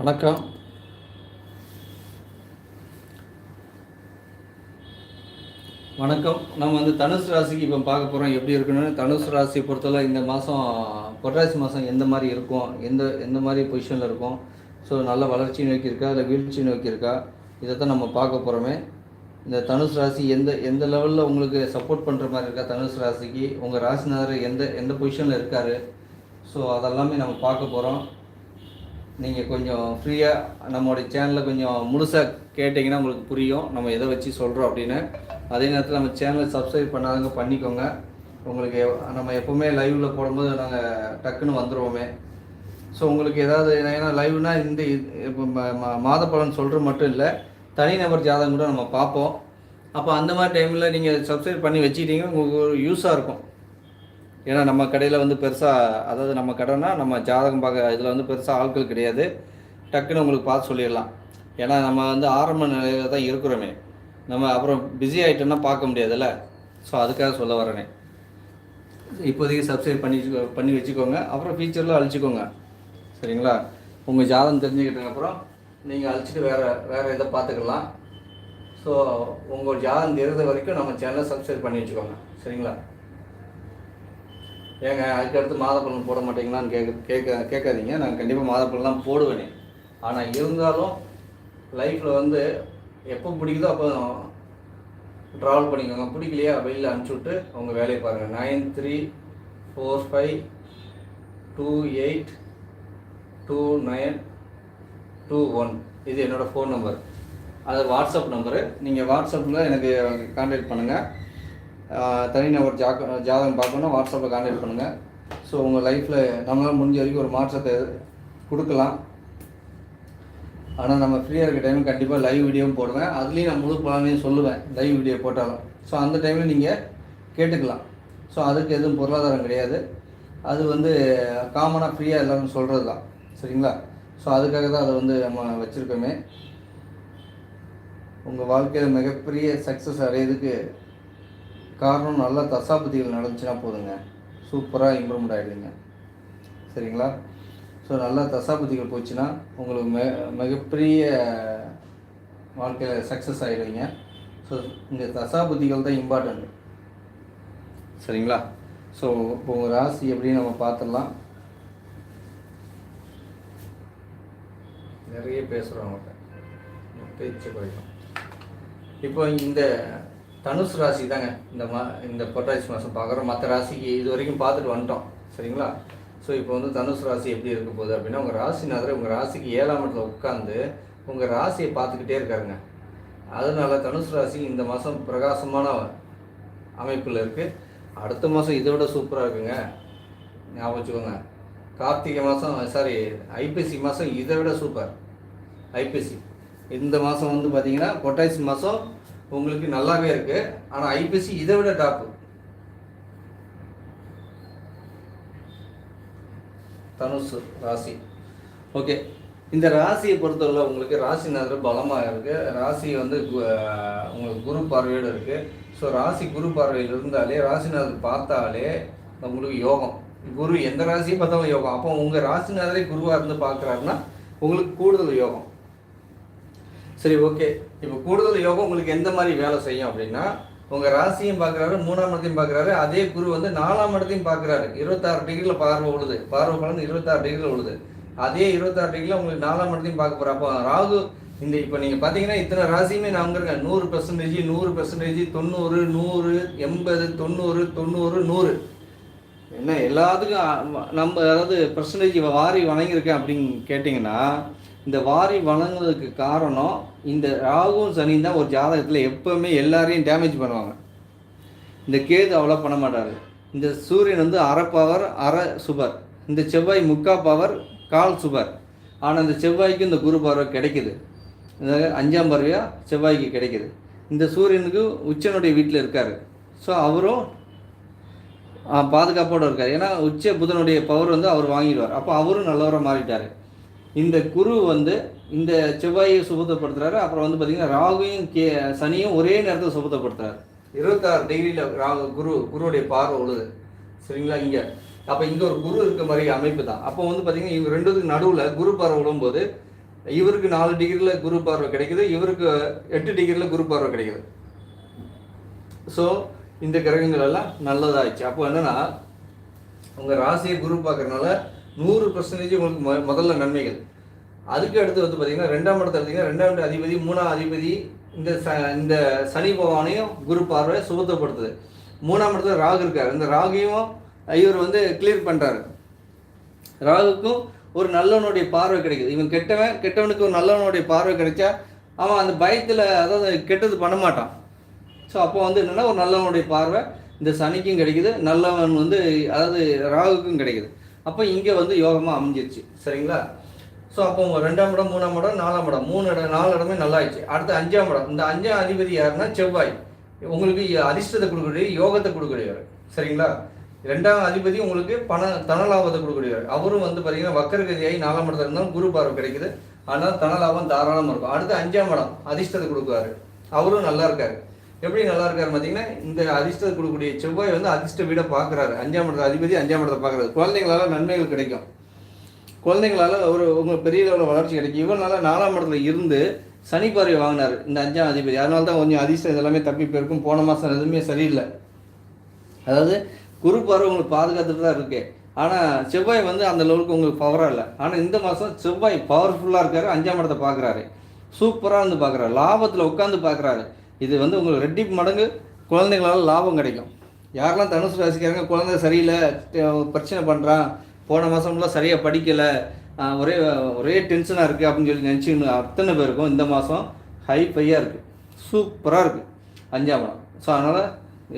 வணக்கம். வணக்கம். நம்ம வந்து தனுசு ராசிக்கு இப்போ பார்க்க போகிறோம் எப்படி இருக்குன்னு? தனுசு ராசியை பொறுத்தவரை இந்த மாதம் பொட்டாசி மாதம் எந்த மாதிரி இருக்கும்? எந்த எந்த மாதிரி பொசிஷனில் இருக்கும்? ஸோ நல்ல வளர்ச்சி நோக்கி இருக்கா? இல்லை வீழ்ச்சி நோக்கி இருக்கா? இதை தான் நம்ம பார்க்க போகிறோமே இந்த தனுசு ராசி எந்த எந்த லெவலில் உங்களுக்கு சப்போர்ட் பண்ணுற மாதிரி இருக்கா தனுசு ராசிக்கு? உங்கள் ராசிநாதர் எந்த எந்த பொசிஷனில் இருக்கார்? ஸோ அதெல்லாமே நம்ம பார்க்க போகிறோம் நீங்கள் கொஞ்சம் ஃப்ரீயாக நம்மளுடைய சேனலில் கொஞ்சம் முழுசாக கேட்டிங்கன்னா உங்களுக்கு புரியும். நம்ம எதை வச்சு சொல்கிறோம் அப்படின்னு. அதே நேரத்தில் நம்ம சேனலை சப்ஸ்கிரைப் பண்ணாதவங்க பண்ணிக்கோங்க. உங்களுக்கு நம்ம எப்போவுமே லைவில் போடும்போது நாங்கள் டக்குன்னு வந்துடுவோமே ஸோ உங்களுக்கு ஏதாவது ஏன்னா லைவ்னா இந்த இது- இப்போ மாத பலன் சொல்கிறது மட்டும் இல்லை. தனிநபர் ஜாதகம் கூட நம்ம பார்ப்போம். அப்போ அந்த மாதிரி டைமில் நீங்கள் சப்ஸ்கிரைப் பண்ணி வச்சுக்கிட்டீங்கன்னா உங்களுக்கு ஒரு யூஸாக இருக்கும். ஏன்னா நம்ம கடையில் வந்து பெருசாக அதாவது நம்ம கடைனா நம்ம ஜாதகம் பார்க்க இதில் வந்து பெருசாக ஆட்கள் கிடையாது. டக்குன்னு உங்களுக்கு பார்த்து சொல்லிடலாம். ஏன்னா நம்ம வந்து ஆரம்ப நிலையில் தான் இருக்கிறோமே. நம்ம அப்புறம் பிஸி ஆகிட்டோம்னா பார்க்க முடியாதுல்ல. ஸோ அதுக்காக சொல்ல வரேனே இப்போதைக்கு சப்ஸ்கிரைப் பண்ணி பண்ணி வச்சுக்கோங்க. அப்புறம் ஃபியூச்சரில் அழிச்சிக்கோங்க. சரிங்களா? உங்கள் ஜாதகம் தெரிஞ்சுக்கிட்டதுக்கப்புறம் நீங்கள் அழிச்சிட்டு வேறு வேறு இதை பார்த்துக்கலாம். ஸோ உங்கள் ஜாதகம் தெரிந்த வரைக்கும் நம்ம சேனலை சப்ஸ்கிரைப் பண்ணி வச்சுக்கோங்க. சரிங்களா? ஏங்க அதுக்கடுத்து மாதப்பழம் போட மாட்டீங்களான்னு கேட்க கேட்க கேட்காதீங்க. நான் கண்டிப்பாக மாதப்பழம்லாம் போடுவேனே. ஆனால் இருந்தாலும் லைஃப்பில் வந்து எப்போ பிடிக்குதோ அப்போ ட்ராவல் பண்ணிக்கோங்க. பிடிக்கலையா வெளியில் அனுப்பிச்சி விட்டு உங்கள் வேலையை பாருங்கள் nine three four five two eight two nine two one இது என்னோடய ஃபோன் நம்பர் அது வாட்ஸ்அப் நம்பரு நீங்கள் வாட்ஸ்அப்பில் எனக்கு கான்டாக்ட் பண்ணுங்கள் தனிநபர் ஜாக்க ஜாதகம் பார்க்கணுன்னா வாட்ஸ்அப்பில் கான்டாக்ட் பண்ணுங்கள் ஸோ உங்கள் லைஃப்பில் நம்மளால் முடிஞ்ச வரைக்கும் ஒரு மாற்றத்தை கொடுக்கலாம். ஆனால் நம்ம ஃப்ரீயாக இருக்க டைம் கண்டிப்பாக லைவ் வீடியோவும் போடுவேன். அதுலேயும் நான் முழு பலனையும் சொல்லுவேன் லைவ் வீடியோ போட்டாலும். ஸோ அந்த டைமில் நீங்கள் கேட்டுக்கலாம். ஸோ அதுக்கு எதுவும் பொருளாதாரம் கிடையாது. அது வந்து காமனாக ஃப்ரீயாக எல்லாரும் சொல்கிறது தான் சரிங்களா? ஸோ அதுக்காக தான் அதை வந்து நம்ம வச்சுருக்கோமே. உங்கள் வாழ்க்கையில் மிகப்பெரிய சக்ஸஸ் அடையிறதுக்கு காரணம் நல்லா தசாபதிகள் நடந்துச்சுன்னா போதுங்க. சூப்பராக இம்ப்ரூவ்மெண்ட் ஆகிடுங்க சரிங்களா? ஸோ நல்லா தசாபதிகள் போச்சுன்னா உங்களுக்கு மெ மிகப்பெரிய வாழ்க்கையில் சக்ஸஸ் ஆகிடுவீங்க ஸோ இந்த தசாபதிகள் தான் இம்பார்ட்டண்ட் சரிங்களா? ஸோ இப்போ உங்கள் ராசி எப்படின்னு நம்ம பார்த்துடலாம். நிறைய பேசுகிறோம் அவங்கள்ட்ட பேச்சு குறைக்கும். இப்போ இந்த தனுசு ராசி தாங்க. இந்த மா இந்த புரட்டாசி மாதம் பார்க்குறோம். மற்ற ராசிக்கு இது வரைக்கும் பார்த்துட்டு வந்துட்டோம். சரிங்களா? ஸோ இப்போ வந்து தனுசு ராசி எப்படி இருக்க போகுது அப்படின்னா உங்கள் ராசிநாதர் உங்கள் ராசிக்கு ஏழாம் இடத்துல உட்காந்து உங்கள் ராசியை பார்த்துக்கிட்டே இருக்காருங்க. அதனால தனுசு ராசி இந்த மாதம் பிரகாசமான அமைப்பில் இருக்குது அடுத்த மாதம் இதை விட சூப்பராக இருக்குங்க. ஞாபகம் வச்சுக்கோங்க. கார்த்திகை மாதம் சாரி ஐப்பசி மாதம் இதை விட சூப்பர். ஐப்பசி. இந்த மாதம் வந்து பார்த்திங்கன்னா பொட்டாசி மாதம் உங்களுக்கு நல்லாவே இருக்கு. ஆனால் ஐபிசி இதை விட டாப்பு தனுசு ராசி. ஓகே. இந்த ராசியை பொறுத்தவரை உங்களுக்கு ராசிநாதர் பலமாக இருக்குது ராசி வந்து கு- உங்களுக்கு குரு பார்வையோடு இருக்குது ஸோ ராசி குரு பார்வையில் இருந்தாலே ராசிநாதர் பார்த்தாலே உங்களுக்கு யோகம். குரு எந்த ராசியை பார்த்தாலும் யோகம். அப்போ உங்கள் ராசிநாதரே குருவாக இருந்து பார்க்குறாருன்னா உங்களுக்கு கூடுதல் யோகம். சரி ஓகே இப்போ கூடுதல் யோகம் உங்களுக்கு எந்த மாதிரி வேலை செய்யும் அப்படின்னா உங்கள் ராசியும் பார்க்குறாரு மூணாம் இடத்தையும் பார்க்குறாரு அதே குரு வந்து நாலாம் இடத்தையும் பார்க்குறாரு இருபத்தாறு டிகிரியில் பார்வை உழுது. பார்வை பலன் இருபத்தாறு டிகிரியில் உழுது. அதே இருபத்தாறு டிகிரியில் உங்களுக்கு நாலாம் இடத்தையும் பார்க்க போகிறோம் அப்போ ராகு இந்த இப்போ நீங்கள் பார்த்தீங்கன்னா இத்தனை ராசியுமே நான் இருக்கேன் நூறு பெர்சன்டேஜ் நூறு பெர்சன்டேஜ் தொண்ணூறு நூறு எண்பது தொண்ணூறு தொண்ணூறு நூறு. என்ன எல்லாத்துக்கும் நம்ம அதாவது பர்சன்டேஜ் வாரி வணங்கியிருக்கேன் அப்படின்னு கேட்டிங்கன்னா இந்த வாரி வணங்குறதுக்கு காரணம் இந்த ராகுவும் சனியும் தான் ஒரு ஜாதகத்தில் எப்போவுமே எல்லாரையும் டேமேஜ் பண்ணுவாங்க. இந்த கேது அவ்வளோ பண்ண மாட்டார். இந்த சூரியன் வந்து அரை பவர் அரை சுபர். இந்த செவ்வாய் முக்கா பவர் கால் சுபர். ஆனால் இந்த செவ்வாய்க்கு இந்த குரு பார்வை கிடைக்குது. அஞ்சாம் பார்வையாக செவ்வாய்க்கு கிடைக்குது. இந்த சூரியனுக்கு உச்சனுடைய வீட்டில் இருக்கார். ஸோ அவரும் பாதுகாப்போடு பாதுகாப்போட இருக்கார். ஏன்னா உச்ச புதனுடைய பவர் வந்து அவர் வாங்கிடுவார். அப்போ அவரும் நல்லவராக மாறிட்டார். இந்த குரு வந்து இந்த செவ்வாயை சுபத்தப்படுத்துறாரு. அப்புறம் வந்து பார்த்தீங்கன்னா ராகுவையும் கே சனியும் ஒரே நேரத்தில் சுபத்தப்படுத்துறாரு. இருபத்தாறு டிகிரியில் ராகு குரு குருவுடைய பார்வை உழுது சரிங்களா? இங்கே. அப்போ இங்கே ஒரு குரு இருக்க மாதிரி அமைப்பு தான். அப்போ வந்து பார்த்தீங்கன்னா இவங்க ரெண்டுத்துக்கு நடுவில் குரு பார்வை விடும்போது இவருக்கு நாலு டிகிரியில் குரு பார்வை கிடைக்குது இவருக்கு எட்டு டிகிரியில் குரு பார்வை கிடைக்குது. ஸோ இந்த கிரகங்கள் எல்லாம் நல்லதாகிடுச்சு அப்போ என்னன்னா உங்கள் ராசியை குரு பார்க்குறதுனால நூறு பர்சன்டேஜ் உங்களுக்கு மொ- முதல்ல நன்மைகள். அதுக்கு அடுத்து வந்து பார்த்தீங்கன்னா ரெண்டாம் இடத்துல எடுத்தீங்கன்னா ரெண்டாம் அதிபதி மூணாம் அதிபதி இந்த ச இந்த சனி பகவானையும் குரு பார்வை சுபத்தப்படுத்துது மூணாம் இடத்துல ராகு இருக்கார். இந்த ராகையும் இவர் வந்து கிளியர் பண்ணுறாரு ராகுக்கும் ஒரு நல்லவனுடைய பார்வை கிடைக்குது. இவன் கெட்டவன் கெட்டவனுக்கு ஒரு நல்லவனுடைய பார்வை கிடைச்சா அவன் அந்த பயத்தில் அதாவது கெட்டது பண்ண மாட்டான். ஸோ அப்போ வந்து என்னென்னா ஒரு நல்லவனுடைய பார்வை இந்த சனிக்கும் கிடைக்குது. நல்லவன் வந்து அதாவது ராகுக்கும் கிடைக்குது. அப்போ இங்கே வந்து யோகமாக அமைஞ்சிருச்சு. சரிங்களா? ஸோ அப்போ உங்கள் ரெண்டாம் இடம் மூணாம் இடம் நாலாம் இடம். மூணு இடம் நாலு இடமே நல்லாயிடுச்சு. அடுத்து அஞ்சாம் இடம். இந்த அஞ்சாம் அதிபதி யாருன்னா செவ்வாய். உங்களுக்கு அதிர்ஷ்டத்தை கொடுக்கக்கூடிய யோகத்தை கொடுக்கக்கூடியவர். சரிங்களா? ரெண்டாம் அதிபதி உங்களுக்கு பண தனலாபத்தை கொடுக்கக்கூடியவர். அவரும் வந்து பார்த்தீங்கன்னா வக்கரகதியாகி நாலாம் இடத்துல இருந்தாலும் குரு பார்வை கிடைக்குது. ஆனால் தனலாபம் தாராளமாக இருக்கும். அடுத்து அஞ்சாம் இடம் அதிர்ஷ்டத்தை கொடுக்குவாரு. அவரும் நல்லா இருக்காரு. எப்படி நல்லா இருக்காரு பார்த்தீங்கன்னா இந்த அதிர்ஷ்டத்தை கொடுக்கக்கூடிய செவ்வாய் வந்து அதிர்ஷ்ட வீடை பார்க்குறாரு அஞ்சாம் இடத்த அதிபதி அஞ்சாம் இடத்தை பார்க்குறாரு குழந்தைங்களால நன்மைகள் கிடைக்கும். குழந்தைங்களால ஒரு உங்களுக்கு பெரிய லெவலில் வளர்ச்சி கிடைக்கும். இவனால நாலாம் இடத்துல இருந்து சனி பார்வை வாங்கினார் இந்த அஞ்சாம் அதிபதி. அதனால தான் கொஞ்சம் அதிர்ஷ்டம் இதெல்லாமே தப்பி போயிருக்கும். போன மாதம் எதுவுமே சரியில்லை. அதாவது குரு பார்வை உங்களுக்கு பாதுகாத்துட்டு தான் இருக்கு. ஆனால் செவ்வாய் வந்து அந்த லெவலுக்கு உங்களுக்கு பவராக இல்லை. ஆனால் இந்த மாதம் செவ்வாய் பவர்ஃபுல்லாக இருக்காரு அஞ்சாம் இடத்தை பார்க்குறாரு சூப்பராக வந்து பார்க்குறாரு லாபத்தில் உட்காந்து பார்க்குறாரு இது வந்து உங்களுக்கு ரெட்டி மடங்கு குழந்தைங்களால லாபம் கிடைக்கும். யாரெல்லாம் தனுசு ராசிக்காரங்க குழந்தை சரியில்லை பிரச்சனை பண்ணுறான் போன மாதம்லாம் சரியாக படிக்கலை ஒரே ஒரே டென்ஷனாக இருக்குது அப்படின்னு சொல்லி நினச்சின்னு அத்தனை பேருக்கும் இந்த மாதம் ஹை ஃபையாக இருக்குது சூப்பராக இருக்குது அஞ்சாம் இடம். ஸோ அதனால்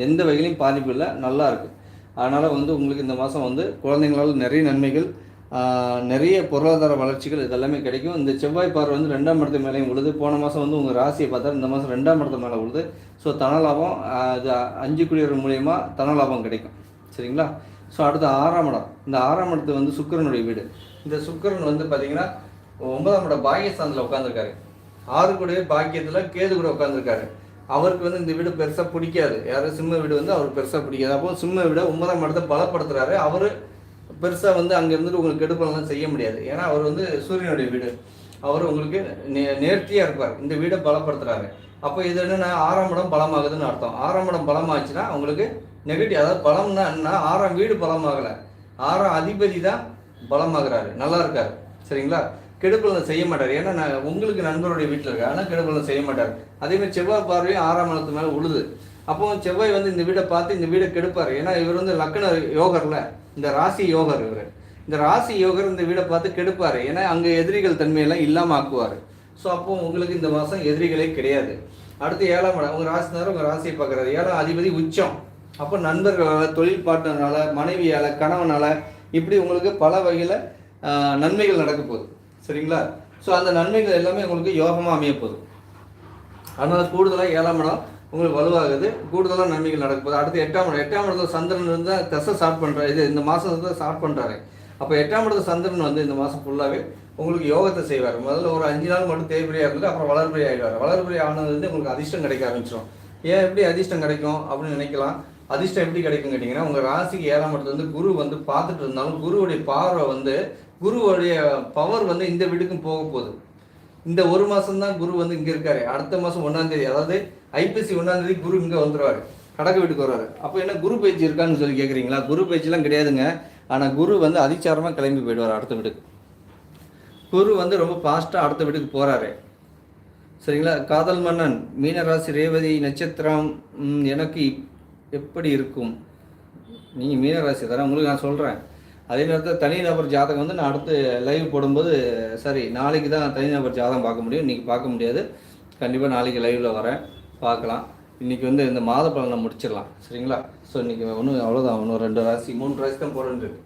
எந்த வகையிலையும் பாதிப்பு இல்லை நல்லா இருக்குது அதனால் வந்து உங்களுக்கு இந்த மாதம் வந்து குழந்தைங்களால நிறைய நன்மைகள் நிறைய பொருளாதார வளர்ச்சிகள் இதெல்லாமே கிடைக்கும். இந்த செவ்வாய் பார்வை வந்து ரெண்டாம் இடத்து மேலேயும் விழுது போன மாதம் வந்து உங்கள் ராசியை பார்த்தா இந்த மாதம் ரெண்டாம் இடத்து மேலே விழுது ஸோ தனலாபம் இது அஞ்சு குடியர் மூலியமாக தனலாபம் கிடைக்கும். சரிங்களா? ஸோ அடுத்து ஆறாம் இடம். இந்த ஆறாம் இடத்து வந்து சுக்கிரனுடைய வீடு. இந்த சுக்கரன் வந்து பார்த்தீங்கன்னா ஒன்பதாம் இடம் பாகிஸ்தானில் உட்காந்துருக்காரு ஆறு கூட பாக்கியத்தில் கேது கூட உட்காந்துருக்காரு அவருக்கு வந்து இந்த வீடு பெருசாக பிடிக்காது. யாரும் சிம்ம வீடு வந்து அவருக்கு பெருசாக பிடிக்காது. அப்போ சிம்ம வீடை ஒன்பதாம் இடத்தை பலப்படுத்துறாரு. அவர் பெருசாக வந்து அங்கே இருந்துட்டு உங்களுக்கு கெடுப்பெல்லாம் செய்ய முடியாது. ஏன்னா அவர் வந்து சூரியனுடைய வீடு. அவர் உங்களுக்கு நே நேர்த்தியாக இருப்பார். இந்த வீடை பலப்படுத்துகிறாரு அப்போ இது என்னென்னா ஆறாம் இடம் பலமாகுதுன்னு அர்த்தம். ஆறாம் இடம் பலமாச்சுன்னா உங்களுக்கு நெகட்டிவ் அதாவது பலம்னா என்ன ஆறாம் வீடு பலமாகலை. ஆறாம் அதிபதி தான் பலமாகிறாரு. நல்லா இருக்கார். சரிங்களா? கெடுப்பலன் செய்ய மாட்டார். ஏன்னா நான் உங்களுக்கு நண்பருடைய வீட்டில் இருக்கார். ஆனால் கெடுப்பலன் செய்ய மாட்டார். அதேமாதிரி செவ்வாய் பார்வையும் ஆறாம் இடத்து மேலே உழுது. அப்போ செவ்வாய் வந்து இந்த வீடை பார்த்து இந்த வீடை கெடுப்பார். ஏன்னா இவர் வந்து லக்கண யோகர்ல. இந்த ராசி யோகர் இவர். இந்த ராசி யோகர் இந்த வீடை பார்த்து கெடுப்பார். ஏன்னா அங்கே எதிரிகள் தன்மையெல்லாம் இல்லாமல் ஆக்குவார் ஸோ அப்போ உங்களுக்கு இந்த மாதம் எதிரிகளே கிடையாது. அடுத்து ஏழாம் இடம். உங்கள் ராசினார் உங்கள் ராசியை பார்க்குறாரு. ஏழாம் அதிபதி உச்சம். அப்போ நண்பர்களால் தொழில் பார்ட்னரால மனைவியால் கணவனால் இப்படி உங்களுக்கு பல வகையில் நன்மைகள் நடக்க போகுது. சரிங்களா? ஸோ அந்த நன்மைகள் எல்லாமே உங்களுக்கு யோகமாக அமைய போகுது. அதனால் கூடுதலாக ஏழாம் இடம் உங்களுக்கு வலுவாகுது. கூடுதலாக நன்மைகள் நடக்க போகுது. அடுத்து எட்டாம் இடம். எட்டாம் இடத்துல சந்திரன் இருந்தால் தசை ஸ்டார்ட் பண்ணுறாரு இது இந்த மாதம் வந்து ஸ்டார்ட் பண்ணுறாரு அப்போ எட்டாம் இடத்துல சந்திரன் வந்து இந்த மாதம் ஃபுல்லாகவே உங்களுக்கு யோகத்தை செய்வார். முதல்ல ஒரு அஞ்சு நாள் மட்டும் தேய்பிரியாக இருந்துட்டு அப்புறம் வளர்பிரி ஆகிடுவார் வளர்பிரி ஆனதுலேருந்து உங்களுக்கு அதிர்ஷ்டம் கிடைக்க ஆரம்பிச்சிடும் ஏன் எப்படி அதிர்ஷ்டம் கிடைக்கும் அப்படின்னு நினைக்கலாம். அதிர்ஷ்டம் எப்படி கிடைக்கும் கேட்டிங்கன்னா உங்கள் ராசிக்கு ஏழாம் இடத்துல வந்து குரு வந்து பார்த்துட்டு இருந்தாலும் குருவுடைய பார்வை வந்து குருவுடைய பவர் வந்து இந்த வீட்டுக்கும் போக போகுது. இந்த ஒரு மாதம் தான் குரு வந்து இங்கே இருக்காரு. அடுத்த மாதம் ஒன்றாந்தேதி அதாவது ஐப்பசி ஒன்றாம் தேதி குரு இங்கே வந்துடுவார் கடக்க வீட்டுக்கு வருவார். அப்போ என்ன குரு பயிற்சி இருக்கான்னு சொல்லி கேட்குறீங்களா குரு பயிற்சிலாம் கிடையாதுங்க. ஆனால் குரு வந்து அதிச்சாரமாக கிளம்பி போயிடுவார் அடுத்த வீட்டுக்கு. குரு வந்து ரொம்ப ஃபாஸ்ட்டாக அடுத்த வீட்டுக்கு போகிறாரு சரிங்களா? காதல் மன்னன் மீனராசி ரேவதி நட்சத்திரம் எனக்கு எப்படி இருக்கும்? நீங்கள் மீனராசி தரேன் உங்களுக்கு நான் சொல்கிறேன் அதே நேரத்தில் தனிநபர் ஜாதகம் வந்து நான் அடுத்து லைவ் போடும்போது சரி நாளைக்கு தான் தனிநபர் ஜாதகம் பார்க்க முடியும். இன்றைக்கி பார்க்க முடியாது. கண்டிப்பாக நாளைக்கு லைவில் வரேன். பார்க்கலாம். இன்றைக்கி வந்து இந்த மாத பலனை முடிச்சிடலாம். சரிங்களா? ஸோ இன்றைக்கி ஒன்றும் அவ்வளோதான் ஒன்றும் ரெண்டு ராசி மூணு ராசி தான் போடணும் இருக்கு.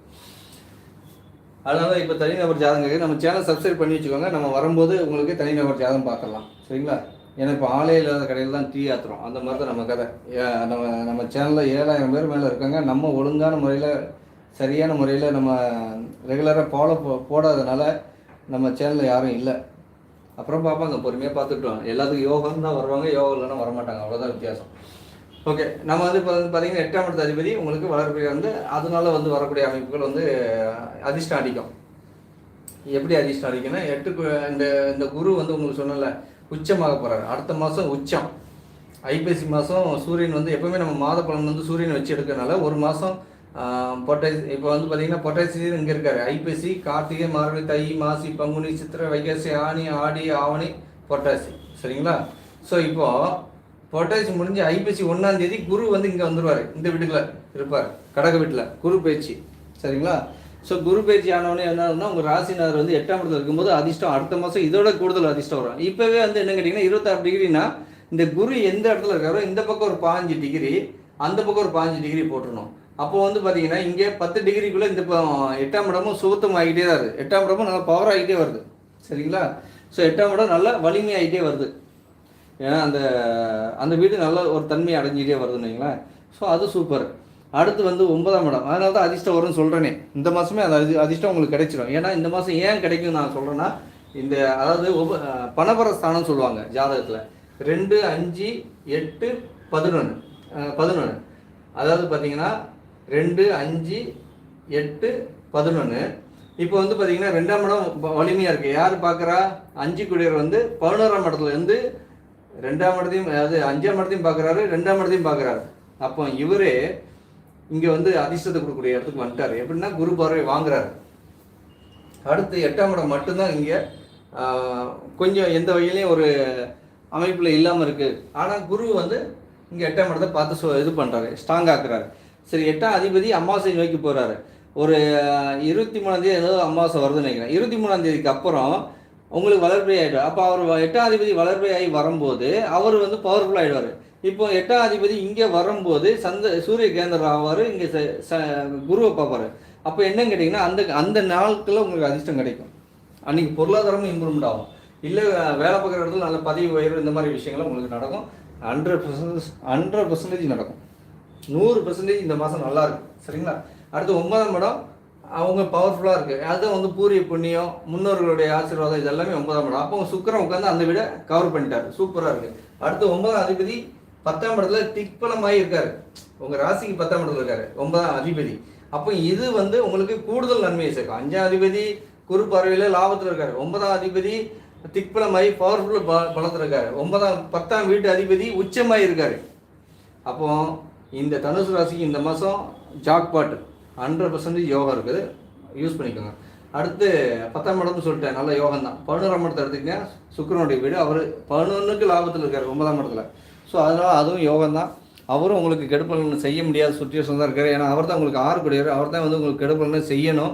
அதனால இப்போ தனிநபர் ஜாதகம் கேட்குது நம்ம சேனல் சப்ஸ்கிரைப் பண்ணி வச்சுக்கோங்க. நம்ம வரும்போது உங்களுக்கு தனிநபர் ஜாதகம் பார்க்கலாம். சரிங்களா? ஏன்னா இப்போ ஆளே இல்லாத கடையில் தான் டீ ஆத்துறோம். அந்த மாதிரி தான் நம்ம கதை. நம்ம நம்ம சேனலில் ஏழாயிரம் பேர் மேலே இருக்காங்க. நம்ம ஒழுங்கான முறையில் சரியான முறையில் நம்ம ரெகுலராக ஃபாலோ போடாதனால நம்ம சேனலில் யாரும் இல்லை. அப்புறம் பார்ப்பாங்க பொறுமையாக பார்த்துட்டோம் எல்லாத்துக்கும் யோகம் தான் வருவாங்க யோகம் இல்லைன்னா வரமாட்டாங்க. அவ்வளோதான் வித்தியாசம். ஓகே நம்ம வந்து இப்போ வந்து பார்த்தீங்கன்னா எட்டாம் இடத்து அதிபதி உங்களுக்கு வளர்பிறை வந்து அதனால வந்து வரக்கூடிய அமைப்புகள் வந்து அதிர்ஷ்டம் அடிக்கும் எப்படி அதிர்ஷ்டம் அடிக்குன்னா எட்டு இந்த இந்த குரு வந்து உங்களுக்கு சொன்னல உச்சமாக போகிறாரு அடுத்த மாதம் உச்சம். ஐப்பசி மாதம் சூரியன் வந்து எப்பவுமே நம்ம மாத பலன் வந்து சூரியனை வச்சு எடுக்கிறனால ஒரு மாதம் பொட்டாசி இப்போ வந்து பார்த்தீங்கன்னா பொட்டாசி இங்கே இருக்காரு. ஐப்பசி கார்த்திகை மார்கழி தை மாசி பங்குனி சித்திரை வைகாசி ஆனி ஆடி ஆவணி பொட்டாசி. சரிங்களா? ஸோ இப்போது பொட்டாசி முடிஞ்சு ஐப்பசி ஒன்றாம் தேதி குரு வந்து இங்கே வந்துடுவார் இந்த வீட்டுக்குள்ள இருப்பார். கடக வீட்டில். குரு பயிற்சி சரிங்களா? ஸோ குரு பயிற்சி ஆனவொடனே என்ன உங்கள் ராசிநாதர் வந்து எட்டாம் இடத்துல இருக்கும்போது அதிர்ஷ்டம் அடுத்த மாதம் இதோட கூடுதல் அதிர்ஷ்டம் வரும். இப்போவே வந்து என்ன கேட்டிங்கன்னா இருபத்தாறு டிகிரினா இந்த குரு எந்த இடத்துல இருக்காரோ இந்த பக்கம் ஒரு பாஞ்சு டிகிரி அந்த பக்கம் ஒரு பாஞ்சு டிகிரி போட்டுருணும் அப்போ வந்து பார்த்தீங்கன்னா இங்கே பத்து டிகிரிக்குள்ளே இந்த இப்போ எட்டாம் இடமும் சுகத்தம் ஆகிட்டே தான் இருக்குது எட்டாம் இடமும் நல்லா பவர் ஆகிட்டே வருது. சரிங்களா? ஸோ எட்டாம் இடம் நல்லா வலிமையாகிட்டே வருது. ஏன்னா அந்த அந்த வீடு நல்ல ஒரு தன்மை அடைஞ்சிட்டே வருதுன்னு வைங்களேன். ஸோ அது சூப்பர் அடுத்து வந்து ஒன்பதாம் இடம். அதனால தான் அதிர்ஷ்டம் வரும்னு சொல்கிறேனே இந்த மாதமே அது அதி- அதிர்ஷ்டம் உங்களுக்கு கிடைச்சிடும் ஏன்னா இந்த மாதம் ஏன் கிடைக்கும் நான் சொல்கிறேன்னா இந்த அதாவது ஒவ்வொ பணபர ஸ்தானம் சொல்லுவாங்க ஜாதகத்தில். ரெண்டு அஞ்சு எட்டு பதினொன்று பதினொன்று அதாவது பார்த்தீங்கன்னா ரெண்டு அஞ்சு எட்டு பதினொன்று இப்போ வந்து பார்த்தீங்கன்னா ரெண்டாம் இடம் வலிமையாக இருக்குது யார் பார்க்குறா அஞ்சு குடியர் வந்து பதினோராம் இடத்துல இருந்து ரெண்டாம் இடத்தையும் அதாவது அஞ்சாம் இடத்தையும் பார்க்குறாரு ரெண்டாம் இடத்தையும் பார்க்குறாரு அப்போ இவரே இங்கே வந்து அதிர்ஷ்டத்தை கொடுக்கக்கூடிய இடத்துக்கு வந்துட்டாரு. எப்படின்னா குரு பார்வை வாங்குறாரு. அடுத்து எட்டாம் இடம் மட்டும்தான் இங்கே கொஞ்சம் எந்த வகையிலையும் ஒரு அமைப்பில் இல்லாமல் இருக்குது ஆனால் குரு வந்து இங்கே எட்டாம் இடத்தை பார்த்து சொ இது பண்ணுறாரு ஸ்ட்ராங் ஆக்குறாரு. சரி எட்டாம் அதிபதி அமாவாசை நோக்கி போகிறாரு ஒரு இருபத்தி மூணாம் தேதி ஏதோ அமாவாசை வருதுன்னு நினைக்கிறேன். இருபத்தி மூணாம் தேதிக்கு அப்புறம் உங்களுக்கு வளர்ப்பை ஆகிடும் அப்போ அவர் எட்டாம் அதிபதி வளர்ப்பை ஆகி வரும்போது அவர் வந்து பவர்ஃபுல் ஆகிடுவார் இப்போ எட்டாம் அதிபதி இங்கே வரும்போது சந்த சூரிய கேந்திரம் ஆவார் இங்கே ச ச குருவை பார்ப்பார். அப்போ என்னன்னு கேட்டிங்கன்னா அந்த அந்த நாட்களில் உங்களுக்கு அதிர்ஷ்டம் கிடைக்கும். அன்றைக்கி பொருளாதாரமும் இம்ப்ரூவ்மெண்ட் ஆகும். இல்லை வேலை பார்க்குற இடத்துல நல்ல பதவி உயர்வு இந்த மாதிரி விஷயங்கள்லாம் உங்களுக்கு நடக்கும். ஹண்ட்ரட் பர்சன்டேஜ் ஹண்ட்ரட் பர்சன்டேஜ் நடக்கும். நூறு பர்சன்டேஜ் இந்த மாதம் நல்லா இருக்கு சரிங்களா? அடுத்து ஒன்பதாம் இடம் அவங்க பவர்ஃபுல்லாக இருக்குது அதுதான் வந்து பூரிய புண்ணியம் முன்னோர்களுடைய ஆசீர்வாதம் இது எல்லாமே ஒன்பதாம் இடம். அப்போ சுக்கரம் உட்காந்து அந்த வீடை கவர் பண்ணிட்டாரு. சூப்பராக இருக்குது அடுத்து ஒன்பதாம் அதிபதி பத்தாம் இடத்துல திக்பலமாகி இருக்காரு. உங்கள் ராசிக்கு பத்தாம் இடத்துல இருக்காரு. ஒன்பதாம் அதிபதி. அப்போ இது வந்து உங்களுக்கு கூடுதல் நன்மையை சேர்க்கும். அஞ்சாம் அதிபதி குரு பார்வையில் லாபத்தில் இருக்காரு. ஒன்பதாம் அதிபதி திக்பலமாகி ப பலத்தில் இருக்காரு. ஒன்பதாம் பத்தாம் வீட்டு அதிபதி உச்சமாகி இருக்காரு. அப்போ இந்த தனுசு ராசிக்கு இந்த மாதம் ஜாக்பாட் ஹண்ட்ரட் பர்சன்டேஜ் யோகா இருக்குது. யூஸ் பண்ணிக்கோங்க. அடுத்து பத்தாம் இடம்னு சொல்லிட்டேன். நல்ல யோகம் தான். பதினோராம் இடத்தை எடுத்துக்கிட்டீங்கன்னா சுக்கிரனுடைய வீடு. அவர் பதினொன்றுக்கு லாபத்தில் இருக்கார் ஒன்பதாம் இடத்துல. ஸோ அதனால் அதுவும் யோகம் தான். அவரும் உங்களுக்கு கெடுப்பலன் செய்ய முடியாத சுச்சுவேஷன் தான் இருக்கார். ஏன்னா அவர் தான் உங்களுக்கு ஆறு கூடியவர் அவர் தான் வந்து உங்களுக்கு கெடுப்பலன் செய்யணும்.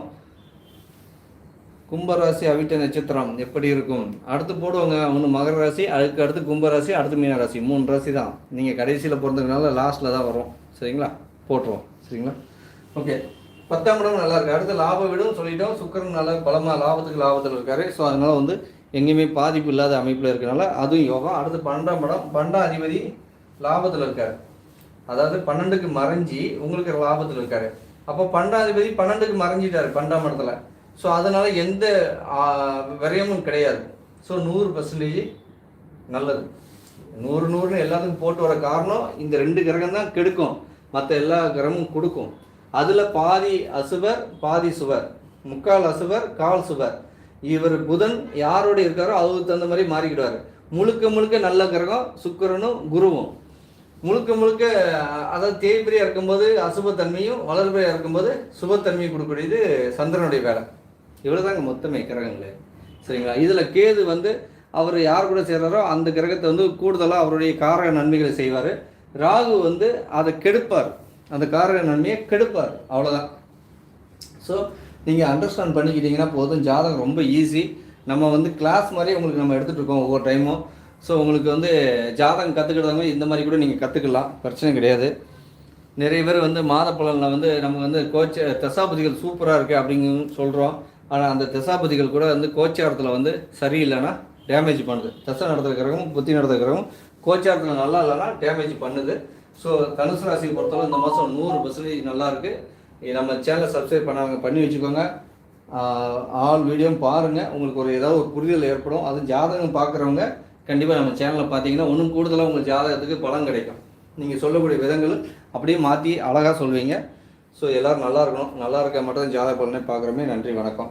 கும்பராசி அவிட்ட நட்சத்திரம் எப்படி இருக்கும்? அடுத்து போடுவாங்க. ஒன்று மகர ராசி அதுக்கு அடுத்து கும்பராசி அடுத்து மீனராசி மூணு ராசி தான் நீங்கள் கடைசியில் பிறந்ததுனால லாஸ்ட்டில் தான் வரும் சரிங்களா? போட்டுருவோம். சரிங்களா? ஓகே பத்தாம் இடம் நல்லா அடுத்து லாப வீடும் சொல்லிட்டோம். சுக்கரன் நல்ல பலமாக லாபத்துக்கு லாபத்தில் இருக்காரு. ஸோ அதனால வந்து எங்கேயுமே பாதிப்பு இல்லாத அமைப்பில் இருக்கிறனால அதுவும் யோகம். அடுத்து பன்னெண்டாம் இடம் பன்னெண்டாம் அதிபதி லாபத்தில் இருக்கார். அதாவது பன்னெண்டுக்கு மறைஞ்சி உங்களுக்கு லாபத்தில் இருக்காரு. அப்போ பன்னெண்டாம் அதிபதி பன்னெண்டுக்கு மறைஞ்சிட்டார். பன்னெண்டாம் இடத்துல. ஸோ அதனால் எந்த விரயமும் கிடையாது. ஸோ நூறு பர்சன்டேஜ் நல்லது. நூறு நூறுன்னு எல்லாத்துக்கும் போட்டு வர காரணம் இந்த ரெண்டு கிரகம் தான் கெடுக்கும். மற்ற எல்லா கிரகமும் கொடுக்கும். அதில் பாதி அசுவர் பாதி சுவர். முக்கால் அசுவர் கால் சுவர். இவர் புதன் யாரோட இருக்காரோ அதுக்கு தகுந்த மாதிரி மாறிக்கிடுவார். முழுக்க முழுக்க நல்ல கிரகம் சுக்கிரனும் குருவும். முழுக்க முழுக்க அதாவது தேய்பிரியாக இருக்கும்போது அசுபத்தன்மையும் வளர்பிரியாக இருக்கும்போது சுபத்தன்மையும் கொடுக்கக்கூடியது சந்திரனுடைய வேலை. இவ்வளோதாங்க மொத்தமே கிரகங்களே. சரிங்களா? இதில் கேது வந்து அவர் யார் கூட சேர்றாரோ அந்த கிரகத்தை வந்து கூடுதலாக அவருடைய காரக நன்மைகளை செய்வார். ராகு வந்து அதை கெடுப்பார். அந்த காரக நன்மையை கெடுப்பார். அவ்வளோதான் ஸோ நீங்கள் அண்டர்ஸ்டாண்ட் பண்ணிக்கிட்டீங்கன்னா போதும். ஜாதகம் ரொம்ப ஈஸி நம்ம வந்து கிளாஸ் மாதிரி உங்களுக்கு நம்ம எடுத்துகிட்டு இருக்கோம் ஒவ்வொரு டைமும் ஸோ உங்களுக்கு வந்து ஜாதகம் கற்றுக்கிட்டவங்க இந்த மாதிரி கூட நீங்கள் கற்றுக்கலாம் பிரச்சனை கிடையாது. நிறைய பேர் வந்து மாத பலனில் வந்து நம்ம வந்து கோச்ச தசாபதிகள் சூப்பராக இருக்குது அப்படிங்கன்னு சொல்கிறோம் ஆனால் அந்த தசாபதிகள் கூட வந்து கோச்சாரத்தில் வந்து சரியில்லைன்னா டேமேஜ் பண்ணுது. தசை நடத்துகிற கிரகமும் புத்தி நடத்துகிற கிரகமும் கோச்சாரத்தில் நல்லா இல்லைன்னா டேமேஜ் பண்ணுது. ஸோ தனுசு ராசியை பொறுத்தவரை இந்த மாதம் நூறு பர்சன்டேஜ் நல்லாருக்கு நம்ம சேனலை சப்ஸ்கிரைப் பண்ணாங்க பண்ணி வச்சுக்கோங்க. ஆல் வீடியோவும் பாருங்கள் உங்களுக்கு ஒரு ஏதாவது ஒரு புரிதல் ஏற்படும். அது ஜாதகம் பார்க்குறவங்க கண்டிப்பாக நம்ம சேனலில் பார்த்தீங்கன்னா இன்னும் கூடுதலாக உங்கள் ஜாதகத்துக்கு பலன் கிடைக்கும். நீங்கள் சொல்லக்கூடிய விதங்கள் அப்படியே மாற்றி அழகாக சொல்வீங்க. ஸோ எல்லோரும் நல்லா இருக்கணும். நல்லா இருக்க மட்டும் ஜாதக பலனை பார்க்குறோமே நன்றி வணக்கம்.